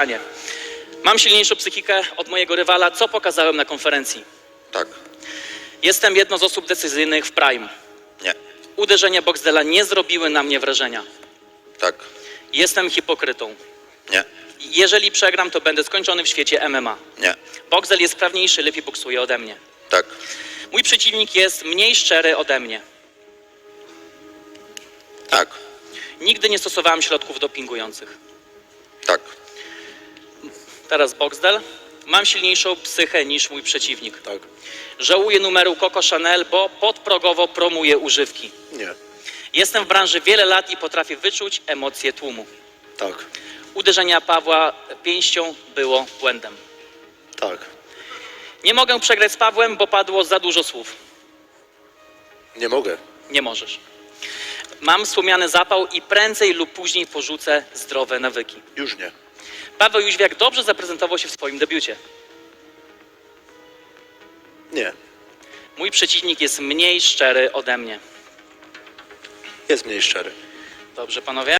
Pytanie. Mam silniejszą psychikę od mojego rywala. Co pokazałem na konferencji? Tak. Jestem jedną z osób decyzyjnych w Prime. Nie. Uderzenia Boxdela nie zrobiły na mnie wrażenia. Tak. Jestem hipokrytą. Nie. Jeżeli przegram, to będę skończony w świecie MMA. Nie. Boxdel jest sprawniejszy, lepiej boksuje ode mnie. Tak. Mój przeciwnik jest mniej szczery ode mnie. Tak. Nigdy nie stosowałem środków dopingujących. Teraz Boxdel. Mam silniejszą psychę niż mój przeciwnik. Tak. Żałuję numeru Coco Chanel, bo podprogowo promuje używki. Nie. Jestem w branży wiele lat i potrafię wyczuć emocje tłumu. Tak. Uderzenia Pawła pięścią było błędem. Tak. Nie mogę przegrać z Pawłem, bo padło za dużo słów. Nie mogę. Nie możesz. Mam słomiany zapał i prędzej lub później porzucę zdrowe nawyki. Już nie. Paweł Jóźwiak dobrze zaprezentował się w swoim debiucie. Nie. Mój przeciwnik jest mniej szczery ode mnie. Jest mniej szczery. Dobrze, panowie?